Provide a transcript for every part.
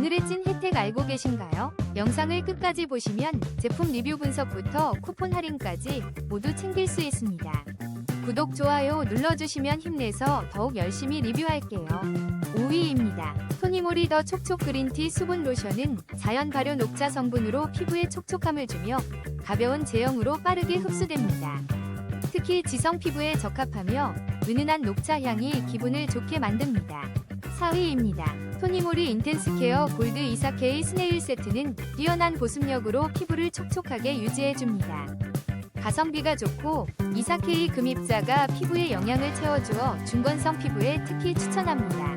오늘의 찐 혜택 알고 계신가요? 영상을 끝까지 보시면 제품 리뷰 분석부터 쿠폰 할인까지 모두 챙길 수 있습니다. 구독, 좋아요 눌러주시면 힘내서 더욱 열심히 리뷰할게요. 5위입니다. 토니모리 더 촉촉 그린티 수분 로션은 자연 발효 녹차 성분으로 피부에 촉촉함을 주며 가벼운 제형으로 빠르게 흡수됩니다. 특히 지성 피부에 적합하며 은은한 녹차 향이 기분을 좋게 만듭니다. 4위입니다. 토니모리 인텐스 케어 골드 이사케이 스네일 세트는 뛰어난 보습력으로 피부를 촉촉하게 유지해줍니다. 가성비가 좋고 이사케이 금입자가 피부에 영양을 채워주어 중건성 피부에 특히 추천합니다.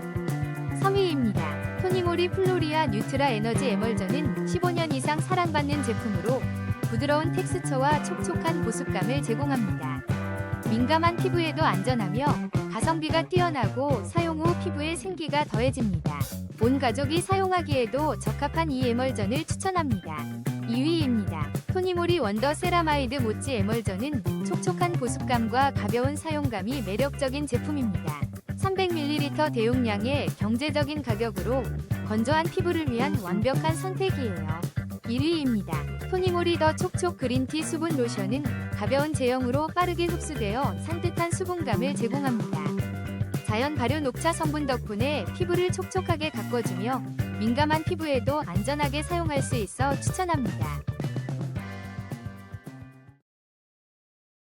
3위입니다. 토니모리 플로리아 뉴트라 에너지 에멀전은 15년 이상 사랑받는 제품으로 부드러운 텍스처와 촉촉한 보습감을 제공합니다. 민감한 피부에도 안전하며 가성비가 뛰어나고 사용 후 피부에 생기가 더해집니다. 온 가족이 사용하기에도 적합한 이 에멀전을 추천합니다. 2위입니다. 토니모리 원더 세라마이드 모찌 에멀전은 촉촉한 보습감과 가벼운 사용감이 매력적인 제품입니다. 300ml 대용량의 경제적인 가격으로 건조한 피부를 위한 완벽한 선택이에요. 1위입니다. 토니모리 더 촉촉 그린티 수분 로션은 가벼운 제형으로 빠르게 흡수되어 산뜻한 수분감을 제공합니다. 자연 발효 녹차 성분 덕분에 피부를 촉촉하게 가꿔주며 민감한 피부에도 안전하게 사용할 수 있어 추천합니다.